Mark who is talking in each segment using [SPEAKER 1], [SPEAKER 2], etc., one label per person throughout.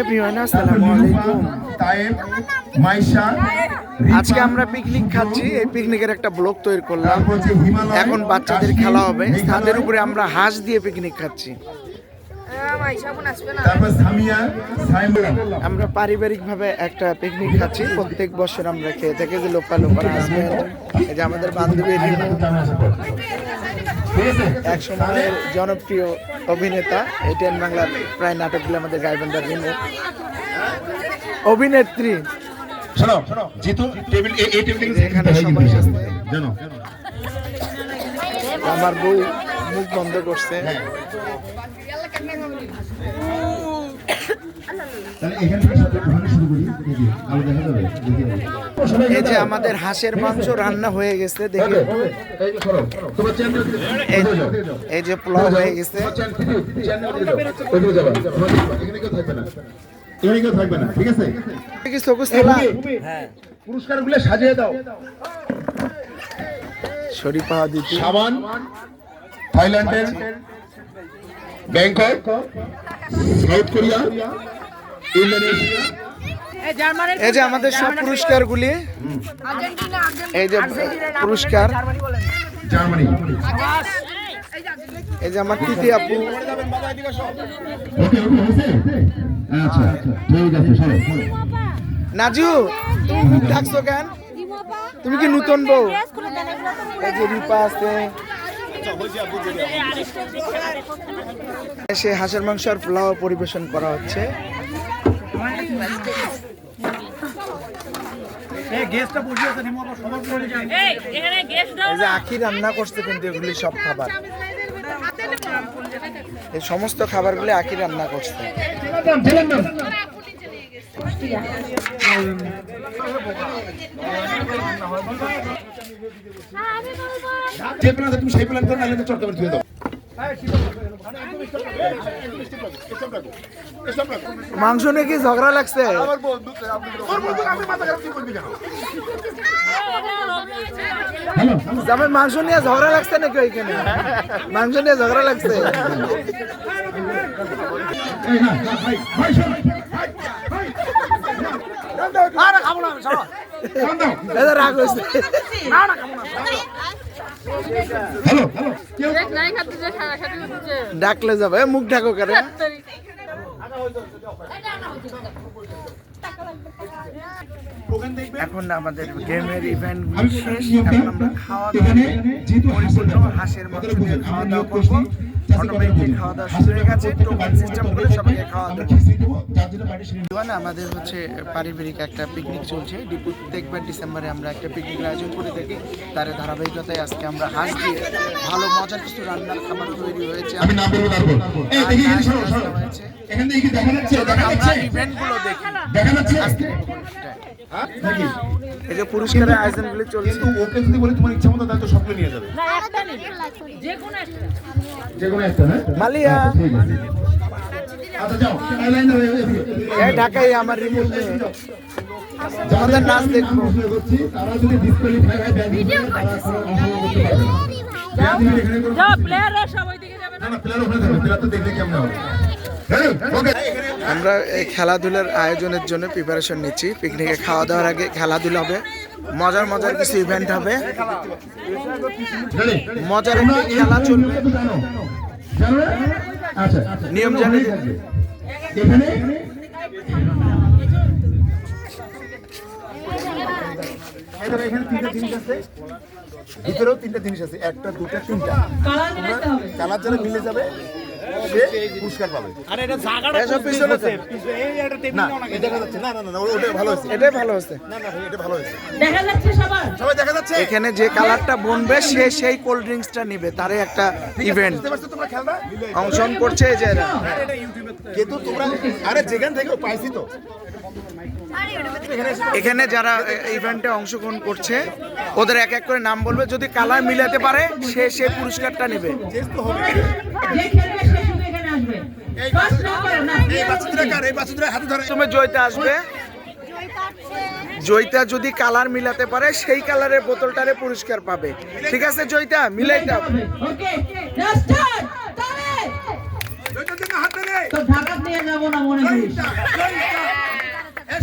[SPEAKER 1] Everyone আসসালামু আলাইকুম
[SPEAKER 2] তায়েব মাইশা
[SPEAKER 1] আজকে আমরা পিকনিক খাচ্ছি এই পিকনিকের একটা ব্লগ তৈরি করলাম। এখন বাচ্চাদের খেলা হবে। তাদের উপরে আমরা হাঁস দিয়ে পিকনিক খাচ্ছি। আমরা পারিবারিকভাবে একটা পিকনিক খাচ্ছি। প্রত্যেক বছর আমরা খেয়ে থাকি যে লোকাল লোকাল আসবে এই যে আমাদের বান্ধবী এক সময়ের জনপ্রিয় অভিনেতা এটিএন বাংলার প্রায় নাটকগুলো আমাদের গাইবান্ধার রিমু অভিনেত্রী।
[SPEAKER 2] শোনো জিতু টেবিল এই এই টেবিল
[SPEAKER 1] এখানে সবাই আসছে।
[SPEAKER 2] জানো?
[SPEAKER 1] আমার বউ মুখ বন্ধ করছে।
[SPEAKER 2] এখান থেকে সাথে ওখানে শুরু করি। দেখি দেখা যাবে
[SPEAKER 1] এই যে আমাদের হাঁসের মাংস রান্না হয়ে গেছে দেখি।
[SPEAKER 2] এই যে
[SPEAKER 1] পোলাও হয়ে গেছে।
[SPEAKER 2] থাকবে না। ঠিক আছে? হ্যাঁ। পুরস্কারগুলো সাজিয়ে দাও।
[SPEAKER 1] শরীর দিতে
[SPEAKER 2] সাবান থাইল্যান্ডের ব্যাংকক সাউথ কোরিয়া
[SPEAKER 1] এই যে আমাদের সব পুরস্কারগুলি। এই যে পুরস্কার।
[SPEAKER 2] জার্মানি।
[SPEAKER 1] এই যে আমার তিতি আপু।
[SPEAKER 2] ওকে ওকে আচ্ছা ঠিক আছে
[SPEAKER 1] নাজু তুমি মুখ ঢাকছো কেন? তুমি কি নতুন বউ? এই যে রিপা আছে। সে হাঁসের মাংস আর পোলাও পরিবেশন করা হচ্ছে
[SPEAKER 3] এই এখানে গেস্ট দাও
[SPEAKER 1] এই যে আখি রান্না করছে কিন্তু এগুলি সব খাবার। এই সমস্ত খাবারগুলি আখি রান্না করছে।
[SPEAKER 2] যে প্ল্যান তুমি সেই প্ল্যান করো নাহলে চট্টগ্রাম ধুয়ে দাও।
[SPEAKER 1] মাংস নিয়ে কি ঝগড়া লাগছে? জামাই মাংস নিয়ে ঝগড়া লাগছে নাকি ওইখানে? মাংস নিয়ে ঝগড়া লাগছে?
[SPEAKER 2] না
[SPEAKER 1] রাগ হয়েছে।
[SPEAKER 2] হ্যালো হ্যালো কেউ
[SPEAKER 3] নাই খাতে যে খাতে হচ্ছে
[SPEAKER 1] ডাকলে যাবে মুখ ঢাকো করে এখন আমাদের গেমের ইভেন্ট শেষ এখন আমরা খাওয়া দাওয়া
[SPEAKER 2] এখানে যেহেতু হাঁসের
[SPEAKER 1] হাঁসের
[SPEAKER 2] মাংস
[SPEAKER 1] দিয়ে খাওয়া দাওয়া করব।
[SPEAKER 2] করছি
[SPEAKER 1] অটোমেটিক খাওয়া দাওয়া শুরু হয়ে গেছে টোকেন সিস্টেম করে সবাইকে খাওয়া দাওয়া
[SPEAKER 2] খিচুড়ি দেবো যার জন্য বাড়ি সেরে
[SPEAKER 1] আমাদের হচ্ছে পারিবারিক একটা পিকনিক চলছে। প্রত্যেকবার ডিসেম্বরে আমরা একটা পিকনিক আয়োজন করে থাকি। তার ধারাবাহিকতায় আজকে আমরা হাঁস দিয়ে ভালো মজার কিছু রান্নার খাবার তৈরি হয়েছে। আমরা
[SPEAKER 2] যাচ্ছে
[SPEAKER 1] ইভেন্টগুলো দেখি এই যে পুরস্কারের আয়োজনগুলো চলছে
[SPEAKER 2] কিন্তু ওকে যদি বলি তোমার ইচ্ছা মতো দায়িত্ব সবগুলো নিয়ে যাবে
[SPEAKER 3] না একটা নেই যে কোনো একটা
[SPEAKER 2] যে কোনো একটা হ্যাঁ
[SPEAKER 1] মালিয়া
[SPEAKER 2] আচ্ছা যাও আইলাইনার
[SPEAKER 1] এই ঢাকায় আমার রিমোট নাচ দেখব।
[SPEAKER 2] তারা যদি ডিসকোয়ালিফাই হয় করতে
[SPEAKER 3] যাও প্লেয়াররা সবাই দিকে যাবে
[SPEAKER 2] না না প্লেয়ার ওখানে থাকবে প্লেয়ার তো দেখলে কেমন হবে হ্যাঁ
[SPEAKER 1] আমরা এই খেলাধুলার আয়োজনের জন্য প্রিপারেশন নিচ্ছি। পিকনিকে খাওয়া দাওয়ার আগে খেলাধুলা হবে। মজার মজার কিছু ইভেন্ট হবে। মজার একটি খেলা চলবে?
[SPEAKER 2] আচ্ছা
[SPEAKER 1] নিয়ম জানি।
[SPEAKER 2] এখানে এখানে তিনটা জিনিস আছে ভিতরেও তিনটা জিনিস আছে। একটা দুটা তিনটা। কালার যারা মিলে যাবে। সে পুরস্কার পাবে।
[SPEAKER 1] এসব পিছনে থাক।
[SPEAKER 2] না এটা দেখা যাচ্ছে না না না ওটা ভালো হয়েছে।
[SPEAKER 1] এটাই ভালো হচ্ছে
[SPEAKER 2] না না এটা ভালো হয়েছে।
[SPEAKER 3] দেখা যাচ্ছে সবার।
[SPEAKER 2] সবাই দেখা যাচ্ছে?
[SPEAKER 1] এখানে যে কালারটা বনবে সে সেই কোল্ড ড্রিঙ্কসটা নিবে তারই একটা ইভেন্ট
[SPEAKER 2] বুঝতে পারছ তোমরা খেলবা
[SPEAKER 1] অংশগ্রহণ করছে এই যে এরা।
[SPEAKER 2] কিন্তু তোমরা আরে যেখান থেকে পাইছি তো।
[SPEAKER 1] এখানে যারা ইভেন্টে অংশগ্রহণ করছে ওদের এক এক করে নাম বলবে যদি কালার মিলাতে পারে সে সেই পুরস্কারটা নেবে। জয়িতা আসবে। জয়িতা যদি কালার মিলাতে পারে সেই কালারের বোতলটারে পুরস্কার পাবে। ঠিক আছে জয়িতা? মিলাইটা
[SPEAKER 3] ওকে নাও স্টার্ট তাহলে
[SPEAKER 2] হাত ধরে।
[SPEAKER 3] তো ঢাকা নিয়ে যাব না মনে করিস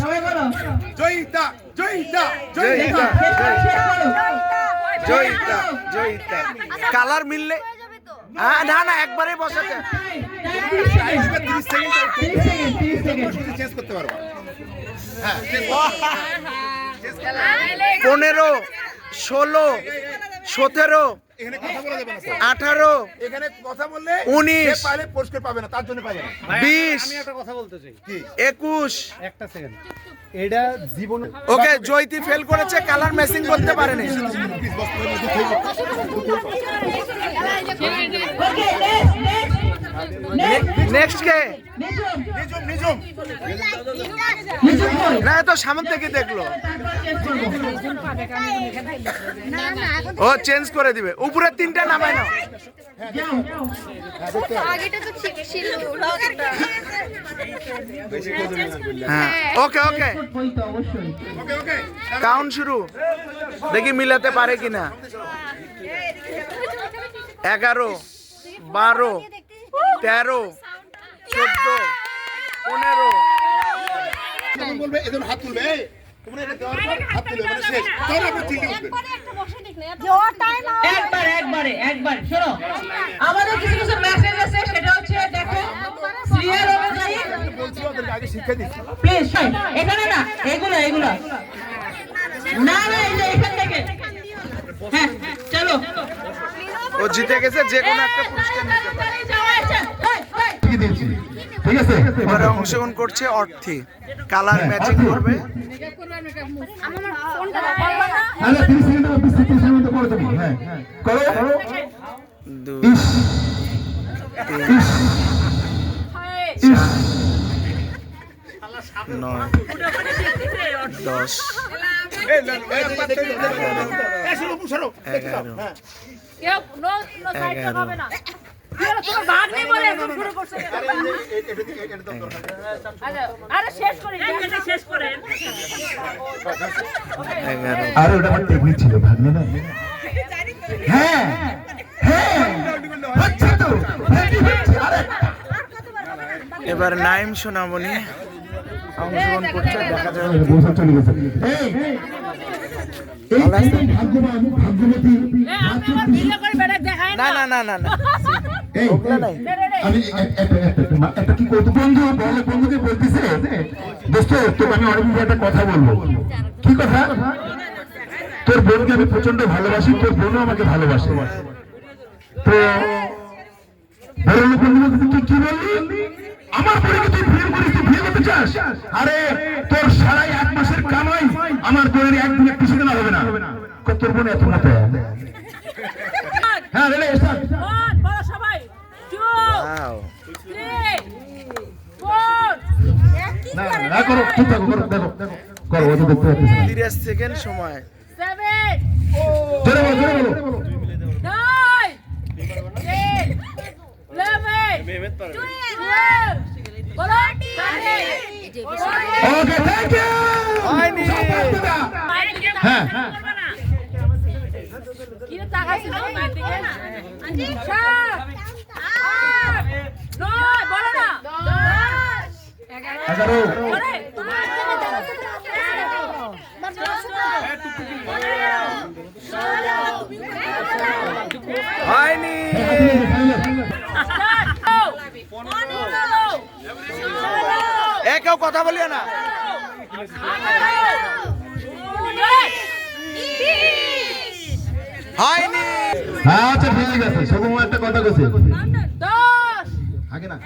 [SPEAKER 3] সবাই বলো।
[SPEAKER 2] জয়িতা জয়িতা
[SPEAKER 3] করো।
[SPEAKER 1] জয়িতা। জয়িতা কালার মিললে হ্যাঁ না না একবারে বসাতে।
[SPEAKER 3] Time, time, 30 second, 30 second, 30 second।
[SPEAKER 2] Change করতে পারবা হ্যাঁ
[SPEAKER 1] পনেরো ষোলো সতেরো
[SPEAKER 2] এখানে কথা বলা যাবে না স্যার
[SPEAKER 1] আঠারো
[SPEAKER 2] এখানে কথা বললে
[SPEAKER 1] উনিশ।
[SPEAKER 2] পুরস্কার পাবে না তার জন্য পাবে না
[SPEAKER 1] বিশ
[SPEAKER 4] আমি একটা কথা বলতে চাই
[SPEAKER 1] একুশ
[SPEAKER 4] একটা সেকেন্ড এটা জীবন
[SPEAKER 1] ওকে জয়তি ফেল করেছে কালার ম্যাচিং করতে পারেনি
[SPEAKER 3] next,
[SPEAKER 1] নেক্সট কে?
[SPEAKER 2] নিজম নিজম?
[SPEAKER 1] না তো সামন থেকে দেখল। ও চেঞ্জ করে দিবে। উপরে তিনটা নামায় না ওকে ওকে কাউন্ট শুরু। দেখি মিলাতে পারে কিনা। এগারো বারো তেরো চোদ্দ পনেরো।
[SPEAKER 2] বলবে এজন হাত তুলবে
[SPEAKER 3] আমাদের কিছু কিছু মেসেজ আছে সেটা হচ্ছে দেখো সিরিয়াল অনুযায়ী প্লিজ এখানে না এগুলো এগুলো। না না এই যে এখান থেকে। হ্যাঁ চলো।
[SPEAKER 1] ও জিতে গেছে যে কোনো একটা পুরস্কার নিতে পারে। এবারে অংশগ্রহণ করছে অর্থী। কালার ম্যাচিং করবে।
[SPEAKER 5] আমার ফোনটা বলবা না
[SPEAKER 2] তাহলে 30 সেকেন্ড 20 সেকেন্ড মধ্যে করে। দেবো হ্যাঁ
[SPEAKER 1] নয় দশ এগারো এগারো।
[SPEAKER 6] আচ্ছা,
[SPEAKER 2] আমার টেকনিক ছিল না হ্যাঁ হ্যাঁ হ্যাঁ,
[SPEAKER 1] এবার নাইম সোনামণি অংশগ্রহণ করছে দেখা যাবে না না না না না
[SPEAKER 2] আমি একটা একটা- একটা- একটা কি করতে বন্ধু? বলে বন্ধুকে বলতেছে? দোস্ত তোকে আমি অনেক একটা কথা বলব। কি কথা? তোর বোনকে আমি প্রচণ্ড ভালোবাসি তোর বোনও আমাকে ভালোবাসে। তো বড় বন্ধু তুই কি বললি? আমার বোনকে তুই বিয়ে করিস তুই বিয়ে করতে চাস? আরে তোর সারাই এক মাসের কামাই আমার বোনের একদিন একটু সেদিন হবে না। তোর বোন এত মতো হ্যাঁ রেলে স্টার্ট
[SPEAKER 6] ওয়ান বলো সবাই টু
[SPEAKER 1] Wow.
[SPEAKER 6] থ্রি ফোর
[SPEAKER 2] না না, না করো ঠিক থাকো করো দেখো করো ওই তো দেখতে না।
[SPEAKER 1] তিরিশ সেকেন্ড সময়।
[SPEAKER 6] সেভেন
[SPEAKER 2] জোরে বলো জোরে বলো।
[SPEAKER 6] নাইন টেন ইলেভেন টুয়েলভ বলো
[SPEAKER 2] ওকে থ্যাংক ইউ
[SPEAKER 1] হয়নি
[SPEAKER 2] হ্যাঁ
[SPEAKER 6] কি তাকাইছিল মায়ের দিকে সাত নয় বলো না দশ
[SPEAKER 2] এগারো
[SPEAKER 6] বলে
[SPEAKER 1] হয়নি। এ কেউ কথা বলিও না। হয়নি।
[SPEAKER 2] আচ্ছা ঠিক আছে। একটা কথা
[SPEAKER 6] দশ।
[SPEAKER 2] আগে না।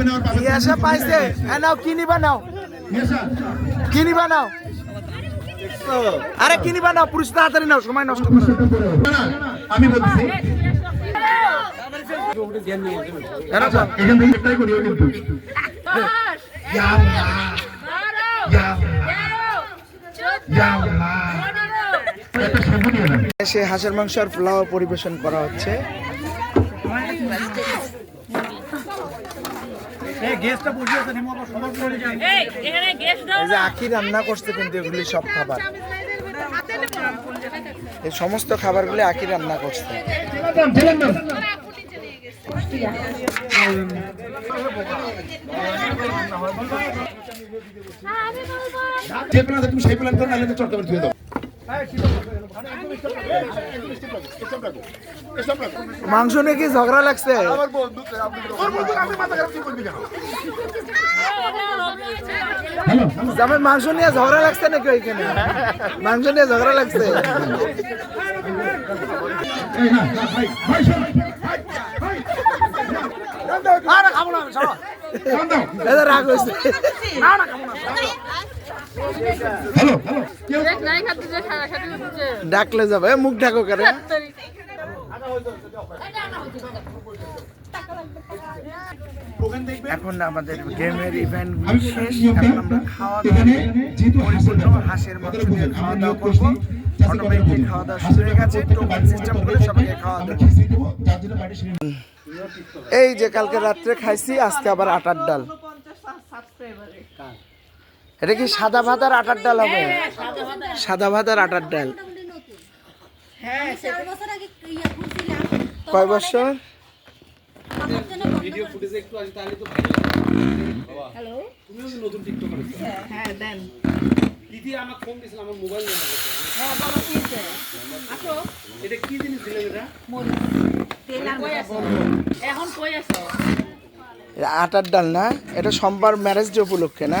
[SPEAKER 2] পাবে না পাবে
[SPEAKER 1] পাইছে। হ্যাঁ নাও কি নিবা নাও? আরে কি নিবা নাও? পুরুষ তাড়াতাড়ি নাও সময় নষ্ট করো।
[SPEAKER 2] না, আমি বলছি এখান থেকে করিও কিন্তু।
[SPEAKER 1] সে হাঁসের মাংস আর পোলাও পরিবেশন করা হচ্ছে
[SPEAKER 4] এই গেস্টটা বসে আছে নিমো সবার করে যাই
[SPEAKER 6] এই এখানে গ্যাস দাও
[SPEAKER 1] এই যে আখি রান্না করছে কিন্তু এগুলি সব খাবার।
[SPEAKER 5] নেব।
[SPEAKER 1] এই সমস্ত খাবারগুলো একই রান্না করছে।
[SPEAKER 2] তুমি সেই প্ল্যান করো নাহলে তো চটকাবার ধুয়ে দাও।
[SPEAKER 1] মাংস নিয়ে কি ঝগড়া লাগছে? জামাই মাংস নিয়ে ঝগড়া লাগছে নাকি ওইখানে? মাংস নিয়ে ঝগড়া লাগছে?
[SPEAKER 2] না না,
[SPEAKER 1] রাগ হয়েছে
[SPEAKER 2] হ্যালো হ্যালো
[SPEAKER 1] ডাকলে যাবে মুখ ঢাকো করে এখন আমাদের গেমের ইভেন্ট শেষ এখন আমরা খাওয়া দাওয়া
[SPEAKER 2] হাঁসের
[SPEAKER 1] পরিপূর্ণ হাঁসের মাংস দিয়ে খাওয়া দাওয়া করব অটোমেটিক খাওয়া দাওয়া শুরু হয়ে গেছে টোকেন সিস্টেম করে সবাইকে খাওয়া দেবো এই যে কালকে রাত্রে খাইছি আজকে আবার আটার ডাল এটা কি সাদা ভাত আর আটার ডাল হবে? সাদা ভাত আর আটার ডাল।
[SPEAKER 5] চার বছর আগে ইয়া ঘুরছিলাম।
[SPEAKER 1] কয় বছর?
[SPEAKER 5] আমার জন্য
[SPEAKER 4] ভিডিও ফুটেজে একটু আসি তাহলে তো ভাইরাল হ্যালো তুমিও কি নতুন টিকটক করেছ হ্যাঁ দেন। দিদি আমাকে ফোন দিয়েছিল আমার মোবাইল নাম্বার হ্যাঁ বাবা কিনছে আসো। এটা কি জিনিস দিলেন এটা?
[SPEAKER 6] এখন কই আছো?
[SPEAKER 1] এটা আটার ডাল না? এটা সোমবার ম্যারেজ ডে উপলক্ষে না?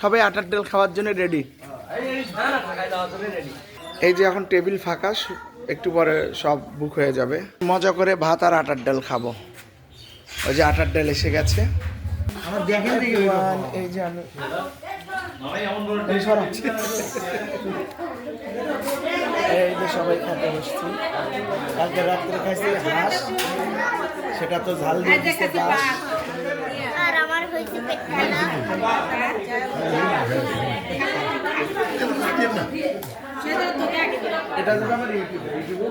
[SPEAKER 1] সবাই আটার ডাল খাওয়ার জন্য রেডি এই যে এখন টেবিল ফাঁকা একটু পরে সব বুক হয়ে যাবে। মজা করে ভাত আর আটার ডাল খাব। ওই যে আটার ডাল এসে গেছে। এই যে আমি এই যে সবাই খেতে বসছি। কালকে রাত্রে খাইছি হাঁস। সেটা তো ঝাল দিয়ে বাস
[SPEAKER 5] আর আমার হয়েছে পেট ঠান্ডা
[SPEAKER 1] এটা যদি আমার ইউটিউবে ইউটিউবে